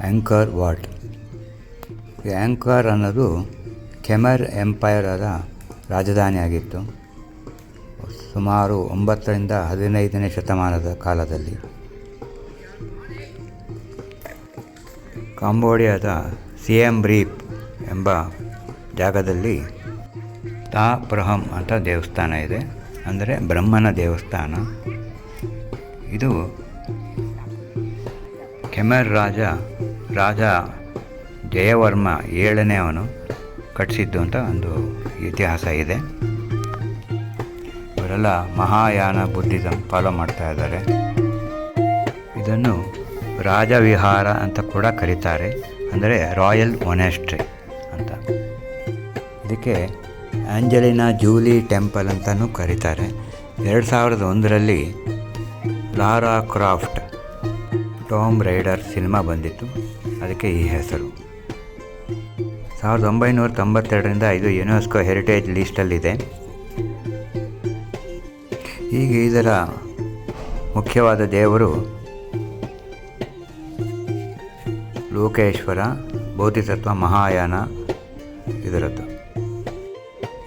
Anchor what anchor ಅನ್ನೋದು ಕೆಮರ್ ಎಂಪೈರದ ರಾಜಧಾನಿಯಾಗಿತ್ತು. ಸುಮಾರು ಒಂಬತ್ತರಿಂದ ಹದಿನೈದನೇ ಶತಮಾನದ ಕಾಲದಲ್ಲಿ. ಕಾಂಬೋಡಿಯಾದ ಸಿಎಂ ರೀಪ್ ಎಂಬ ಜಾಗದಲ್ಲಿ ತಾ ಪ್ರಹಂ ಅಂತ ದೇವಸ್ಥಾನ ಇದೆ. ಅಂದರೆ ಬ್ರಹ್ಮನ ದೇವಸ್ಥಾನ. ಇದು ಕೆಮರ್ ರಾಜ ರಾಜ ಜಯವರ್ಮ ಏಳನೇ ಅವನು ಕಟ್ಟಿಸಿದ್ದು ಅಂತ ಒಂದು ಇತಿಹಾಸ ಇದೆ. ಇವರೆಲ್ಲ ಮಹಾಯಾನ ಬುದ್ಧಿಸಮ್ ಫಾಲೋ ಮಾಡ್ತಾ ಇದ್ದಾರೆ. ಇದನ್ನು ರಾಜವಿಹಾರ ಅಂತ ಕೂಡ ಕರೀತಾರೆ. ಅಂದರೆ ರಾಯಲ್ ಮೊನೆಸ್ಟ್ರಿ ಅಂತ. ಇದಕ್ಕೆ ಆಂಜಲಿನಾ ಜೂಲಿ ಟೆಂಪಲ್ ಅಂತಲೂ ಕರೀತಾರೆ. ಎರಡು ಸಾವಿರದ ಒಂದರಲ್ಲಿ Lara Croft, Tomb Raider cinema ಬಂದಿತ್ತು. ಅದಕ್ಕೆ ಈ ಹೆಸರು. ಸಾವಿರದ ಒಂಬೈನೂರ ತೊಂಬತ್ತೆರಡರಿಂದ ಇದು ಯುನೆಸ್ಕೋ ಹೆರಿಟೇಜ್ ಲೀಸ್ಟಲ್ಲಿದೆ. ಈಗ ಇದರ ಮುಖ್ಯವಾದ ದೇವರು ಲೋಕೇಶ್ವರ, ಬೋಧಿಸತ್ವ ಮಹಾಯಾನ ಇದರದ್ದು.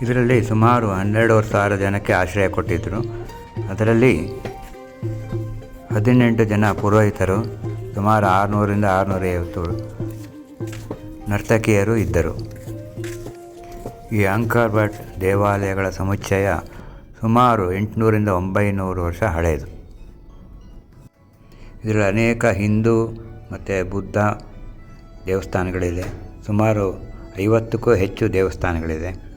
ಇದರಲ್ಲಿ ಸುಮಾರು ಹನ್ನೆರಡೂವರೆ ಸಾವಿರ ಜನಕ್ಕೆ ಆಶ್ರಯ ಕೊಟ್ಟಿದ್ದರು. ಅದರಲ್ಲಿ ಹದಿನೆಂಟು ಜನ ಪುರೋಹಿತರು ಸುಮಾರು ಆರುನೂರಿಂದ ಆರುನೂರೈವತ್ತು ನರ್ತಕಿಯರು ಇದ್ದರು. ಈ ಅಂಕರ್ ಭಟ್ ದೇವಾಲಯಗಳ ಸಮುಚ್ಚಯ ಸುಮಾರು ಎಂಟುನೂರಿಂದ ಒಂಬೈನೂರು ವರ್ಷ ಹಳೆಯದು. ಇದರಲ್ಲಿ ಅನೇಕ ಹಿಂದೂ ಮತ್ತು ಬುದ್ಧ ದೇವಸ್ಥಾನಗಳಿದೆ. ಸುಮಾರು ಐವತ್ತಕ್ಕೂ ಹೆಚ್ಚು ದೇವಸ್ಥಾನಗಳಿದೆ.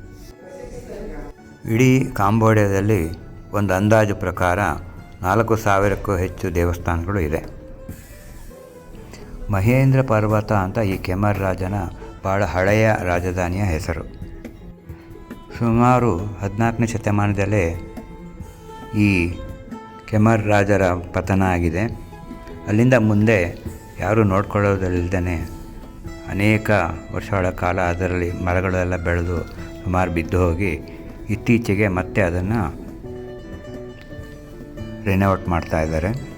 ಇಡೀ ಕಾಂಬೋಡಿಯಾದಲ್ಲಿ ಒಂದು ಅಂದಾಜು ಪ್ರಕಾರ ನಾಲ್ಕು ಸಾವಿರಕ್ಕೂ ಹೆಚ್ಚು ದೇವಸ್ಥಾನಗಳು ಇದೆ. ಮಹೇಂದ್ರ ಪರ್ವತ ಅಂತ ಈ ಕೆಮರ್ ರಾಜನ ಭಾಳ ಹಳೆಯ ರಾಜಧಾನಿಯ ಹೆಸರು. ಸುಮಾರು ಹದಿನಾಲ್ಕನೇ ಶತಮಾನದಲ್ಲೇ ಈ ಕೆಮರ್ ರಾಜರ ಪತನ ಆಗಿದೆ. ಅಲ್ಲಿಂದ ಮುಂದೆ ಯಾರೂ ನೋಡ್ಕೊಳ್ಳೋದಿಲ್ಲದೇ ಅನೇಕ ವರ್ಷಗಳ ಕಾಲ ಅದರಲ್ಲಿ ಮರಗಳೆಲ್ಲ ಬೆಳೆದು ಸುಮಾರು ಬಿದ್ದು ಹೋಗಿ ಇತ್ತೀಚೆಗೆ ಮತ್ತೆ ಅದನ್ನು ರಿನೋವೇಟ್ ಮಾಡ್ತಾ ಇದ್ದಾರೆ.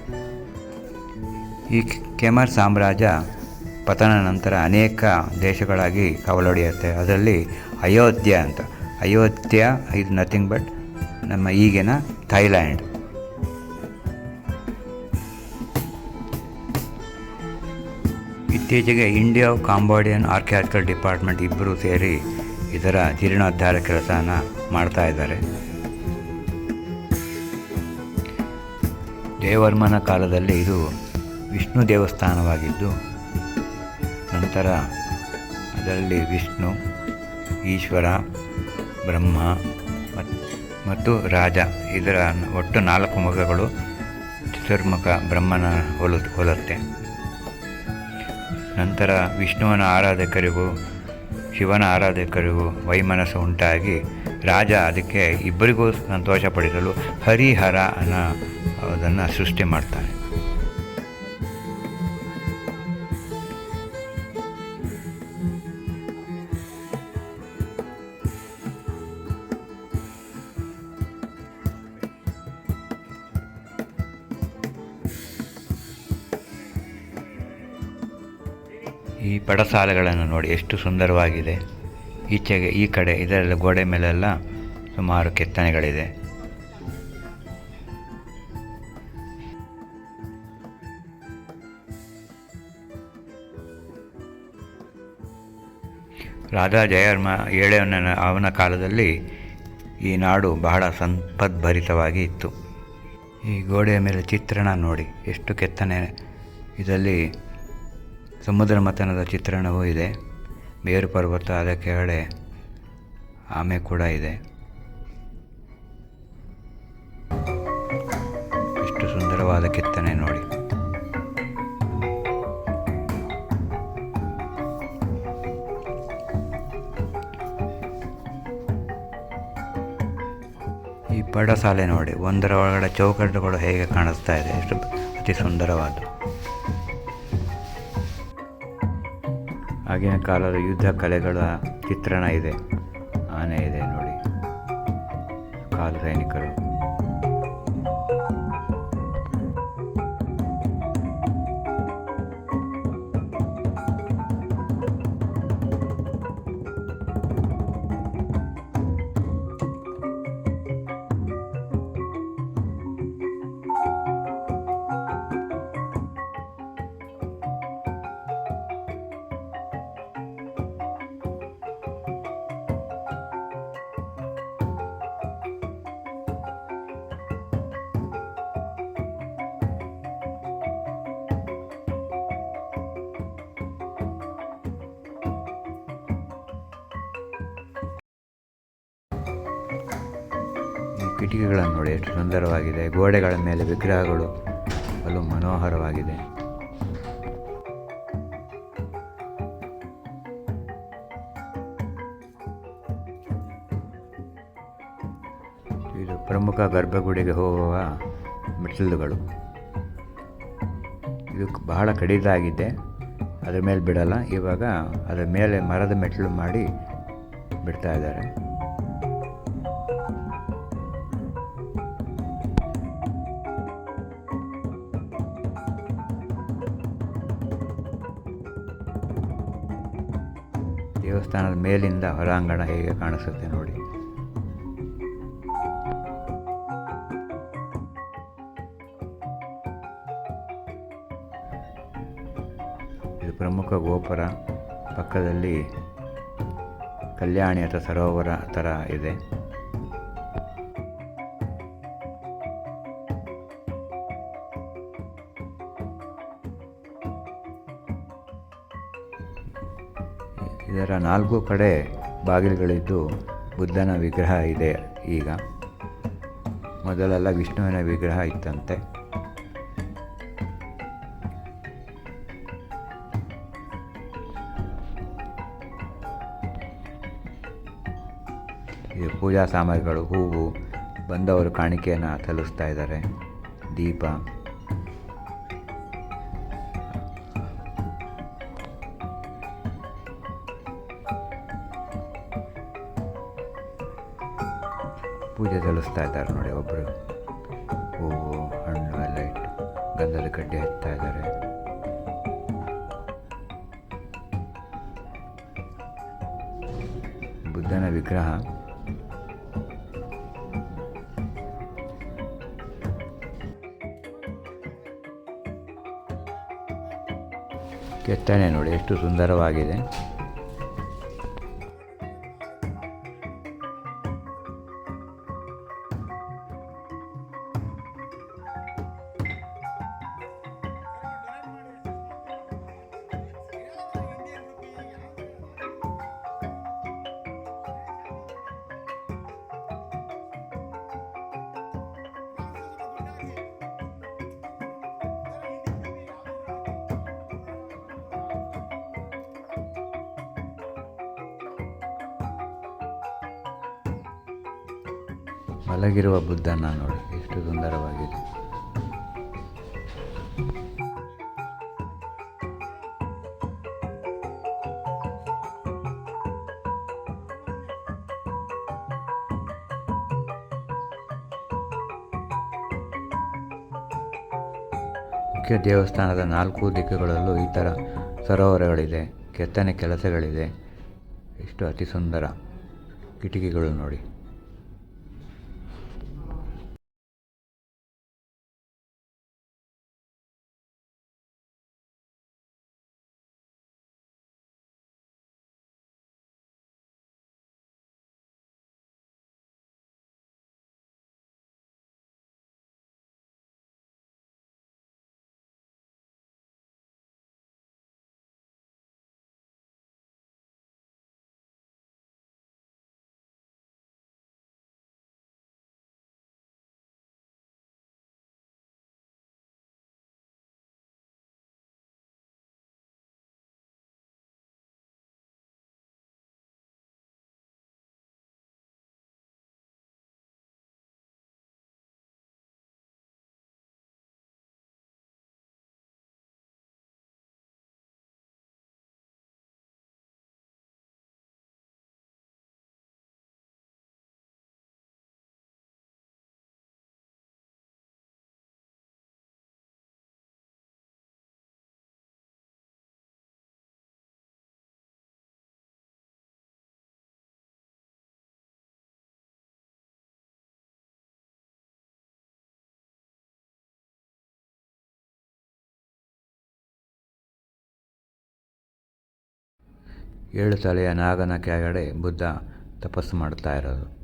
ಈ ಕೆಮರ್ ಸಾಮ್ರಾಜ್ಯ ಪತನ ನಂತರ ಅನೇಕ ದೇಶಗಳಾಗಿ ಕವಲೊಡೆಯುತ್ತೆ. ಅದರಲ್ಲಿ ಅಯೋಧ್ಯೆ ಅಂತ. ಅಯೋಧ್ಯೆ ಇದು ನಥಿಂಗ್ ಬಟ್ ನಮ್ಮ ಈಗಿನ ಥೈಲ್ಯಾಂಡ್. ಇತ್ತೀಚೆಗೆ ಇಂಡಿಯಾ, ಕಾಂಬೋಡಿಯನ್ ಆರ್ಕಿಯಾಲಜಿಕಲ್ ಡಿಪಾರ್ಟ್ಮೆಂಟ್ ಇಬ್ಬರು ಸೇರಿ ಇದರ ಜೀರ್ಣೋದ್ಧಾರ ಕೆಲಸನ ಮಾಡ್ತಾ ಇದ್ದಾರೆ. ದೇವರ್ಮನ ಕಾಲದಲ್ಲಿ ಇದು ವಿಷ್ಣು ದೇವಸ್ಥಾನವಾಗಿದ್ದು, ನಂತರ ಅದರಲ್ಲಿ ವಿಷ್ಣು, ಈಶ್ವರ, ಬ್ರಹ್ಮ ಮತ್ತು ರಾಜ, ಇದರ ಒಟ್ಟು ನಾಲ್ಕು ಮುಖಗಳು ಚತುರ್ಮುಖ ಬ್ರಹ್ಮನ ಹೋಲು, ಹೋಲುತ್ತೆ. ನಂತರ ವಿಷ್ಣುವನ ಆರಾಧಕರಿಗೂ ಶಿವನ ಆರಾಧಕರಿಗೂ ವೈಮನಸ್ಸು ಉಂಟಾಗಿ, ರಾಜ ಅದಕ್ಕೆ ಇಬ್ಬರಿಗೂ ಸಂತೋಷಪಡಿಸಲು ಹರಿಹರ ಅನ್ನೋ ಅದನ್ನು ಸೃಷ್ಟಿ ಮಾಡ್ತಾನೆ ಈ ಪಡಸಾಲೆಗಳನ್ನು ನೋಡಿ ಎಷ್ಟು ಸುಂದರವಾಗಿದೆ. ಈಚೆಗೆ ಈ ಕಡೆ ಇದರಲ್ಲಿ ಗೋಡೆ ಮೇಲೆಲ್ಲ ಸುಮಾರು ಕೆತ್ತನೆಗಳಿದೆ. ರಾಧಾ ಜಯರ್ಮ ಏಳೇವನ ಅವನ ಕಾಲದಲ್ಲಿ ಈ ನಾಡು ಬಹಳ ಸಂಪದ್ಭರಿತವಾಗಿ ಇತ್ತು. ಈ ಗೋಡೆಯ ಮೇಲೆ ಚಿತ್ರಣ ನೋಡಿ, ಎಷ್ಟು ಕೆತ್ತನೆ ಇದರಲ್ಲಿ ಸಮುದ್ರ ಮಥನದ ಚಿತ್ರಣವೂ ಇದೆ. ಮೇರು ಪರ್ವತ ಅದ ಕೆಳಗಡೆ ಆಮೆ ಕೂಡ ಇದೆ. ಎಷ್ಟು ಸುಂದರವಾದ ಕೆತ್ತನೆ ನೋಡಿ. ಈ ಪಡಸಾಲೆ ನೋಡಿ, ಒಂದರ ಒಳಗಡೆ ಚೌಕಟ್ಟುಗಳು ಹೇಗೆ ಕಾಣಿಸ್ತಾ ಇದೆ. ಎಷ್ಟು ಅತಿ ಸುಂದರವಾದ ಆಗಿನ ಕಾಲದ ಯುದ್ಧ ಕಲೆಗಳ ಚಿತ್ರಣ ಇದೆ. ಆನೆ ಇದೆ ನೋಡಿ. ಕಾಲ ಸೈನಿಕರು. ಕಿಟಕಿಗಳನ್ನು ನೋಡಿ ಎಷ್ಟು ಸುಂದರವಾಗಿದೆ. ಗೋಡೆಗಳ ಮೇಲೆ ವಿಗ್ರಹಗಳು ಬಲು ಮನೋಹರವಾಗಿದೆ. ಇದು ಪ್ರಮುಖ ಗರ್ಭಗುಡಿಗೆ ಹೋಗುವ ಮೆಟ್ಟಿಲುಗಳು. ಇದು ಬಹಳ ಕಡಿದಾಗಿದೆ. ಅದ್ರ ಮೇಲೆ ಬಿಡಲ್ಲ. ಇವಾಗ ಅದರ ಮೇಲೆ ಮರದ ಮೆಟ್ಟಿಲು ಮಾಡಿ ಬಿಡ್ತಾ ಇದ್ದಾರೆ. ದೇವಸ್ಥಾನದ ಮೇಲಿಂದ ಹೊರಾಂಗಣ ಹೇಗೆ ಕಾಣಿಸುತ್ತೆ ನೋಡಿ. ಇದು ಪ್ರಮುಖ ಗೋಪುರ. ಪಕ್ಕದಲ್ಲಿ ಕಲ್ಯಾಣಿ ಅಥವಾ ಸರೋವರ ಥರ ಇದೆ. ಇದರ ನಾಲ್ಕು ಕಡೆ ಬಾಗಿಲುಗಳಿದ್ದು ಬುದ್ಧನ ವಿಗ್ರಹ ಇದೆ ಈಗ. ಮೊದಲೆಲ್ಲ ವಿಷ್ಣುವಿನ ವಿಗ್ರಹ ಇತ್ತಂತೆ. ಇದು ಪೂಜಾ ಸಾಮಗ್ರಿಗಳು, ಹೂವು ಬಂದವರು ಕಾಣಿಕೆಯನ್ನು ಸಲ್ಲಿಸ್ತಾ ಇದ್ದಾರೆ. ದೀಪ. ಪೂಜೆ ಸಲ್ಲಿಸ್ತಾ ಇದ್ದಾರೆ ನೋಡಿ ಒಬ್ಬರು ಹೂವು, ಹಣ್ಣು ಎಲ್ಲ ಇಟ್ಟು ಗಂಧದ ಕಡ್ಡಿ ಹಚ್ತಾ ಇದ್ದಾರೆ. ಬುದ್ಧನ ವಿಗ್ರಹ. ಕೆತ್ತನೆ ನೋಡಿ ಎಷ್ಟು ಸುಂದರವಾಗಿದೆ. ಮಲಗಿರುವ ಬುದ್ಧನ ನೋಡಿ. ಎಷ್ಟು ಸುಂದರವಾಗಿದೆ. ಮುಖ್ಯ ದೇವಸ್ಥಾನದ ನಾಲ್ಕು ದಿಕ್ಕುಗಳಲ್ಲೂ ಈ ಥರ ಸರೋವರಗಳಿದೆ. ಕೆತ್ತನೆ ಕೆಲಸಗಳಿದೆ. ಎಷ್ಟು ಅತಿ ಸುಂದರ ಕಿಟಕಿಗಳು ನೋಡಿ. ಏಳು ತಲೆಯ ನಾಗನ ಕೆಳಗಡೆ ಬುದ್ಧ ತಪಸ್ಸು ಮಾಡ್ತಾ ಇರೋದು.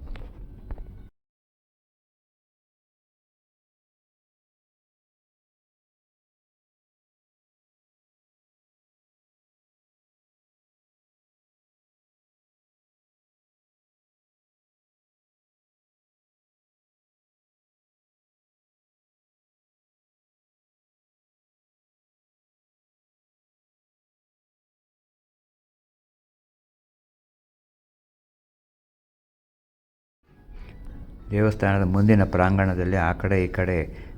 ದೇವಸ್ಥಾನದ ಮುಂದಿನ ಪ್ರಾಂಗಣದಲ್ಲಿ ಆ ಕಡೆ ಈ ಕಡೆ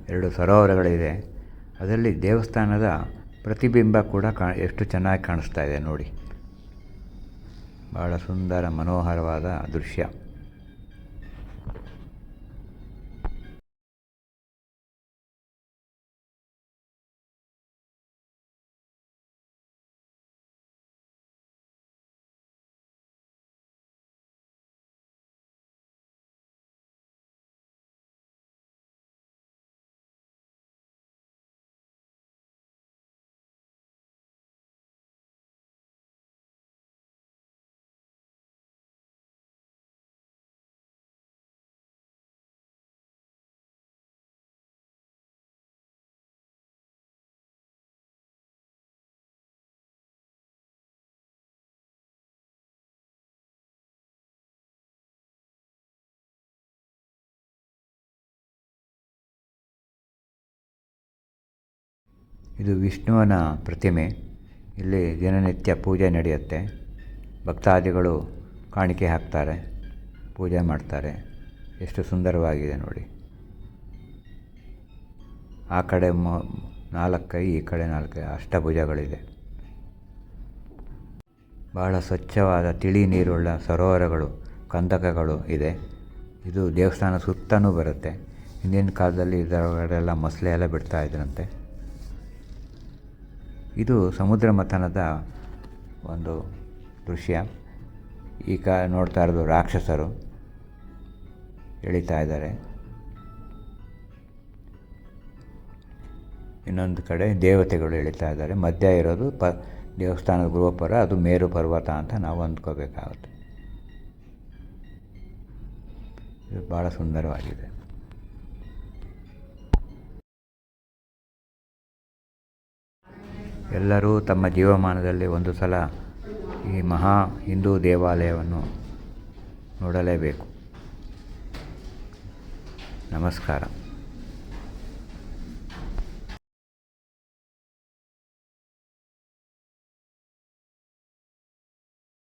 ಎರಡು ಸರೋವರಗಳಿದೆ. ಅದರಲ್ಲಿ ದೇವಸ್ಥಾನದ ಪ್ರತಿಬಿಂಬ ಕೂಡ ಕಾ, ಎಷ್ಟು ಚೆನ್ನಾಗಿ ಕಾಣಿಸ್ತಾ ಇದೆ ನೋಡಿ. ಭಾಳ ಸುಂದರ ಮನೋಹರವಾದ ದೃಶ್ಯ. ಇದು ವಿಷ್ಣುವನ ಪ್ರತಿಮೆ. ಇಲ್ಲಿ ದಿನನಿತ್ಯ ಪೂಜೆ ನಡೆಯುತ್ತೆ. ಭಕ್ತಾದಿಗಳು ಕಾಣಿಕೆ ಹಾಕ್ತಾರೆ, ಪೂಜೆ ಮಾಡ್ತಾರೆ. ಎಷ್ಟು ಸುಂದರವಾಗಿದೆ ನೋಡಿ. ಆ ಕಡೆ ಮ, ನಾಲ್ಕೈ, ಈ ಕಡೆ ನಾಲ್ಕೈ ಅಷ್ಟಭುಜಗಳಿದೆ ಬಹಳ ಸ್ವಚ್ಛವಾದ ತಿಳಿ ನೀರುಳ್ಳ ಸರೋವರಗಳು, ಕಂದಕಗಳು ಇದೆ. ಇದು ದೇವಸ್ಥಾನ ಸುತ್ತಲೂ ಬರುತ್ತೆ. ಹಿಂದಿನ ಕಾಲದಲ್ಲಿ ಇದರ ಮೊಸಳೆ ಎಲ್ಲ ಬಿಡ್ತಾ ಇದ್ರಂತೆ. ಇದು ಸಮುದ್ರ ಮಥನದ ಒಂದು ದೃಶ್ಯ. ಈಗ ನೋಡ್ತಾ ಇರೋದು ರಾಕ್ಷಸರು ಎಳಿತಾ ಇದ್ದಾರೆ. ಇನ್ನೊಂದು ಕಡೆ ದೇವತೆಗಳು ಎಳಿತಾ ಇದ್ದಾರೆ. ಮಧ್ಯ ಇರೋದು ಪ ದೇವಸ್ಥಾನದ ಗೃಹಪರ ಅದು ಮೇರು ಪರ್ವತ ಅಂತ ನಾವು ಅಂದ್ಕೋಬೇಕಾಗುತ್ತೆ. ಇದು ಭಾಳ ಸುಂದರವಾಗಿದೆ. ಎಲ್ಲರೂ ತಮ್ಮ ಜೀವಮಾನದಲ್ಲಿ ಒಂದು ಸಲ ಈ ಮಹಾ ಹಿಂದೂ ದೇವಾಲಯವನ್ನು ನೋಡಲೇಬೇಕು. ನಮಸ್ಕಾರ.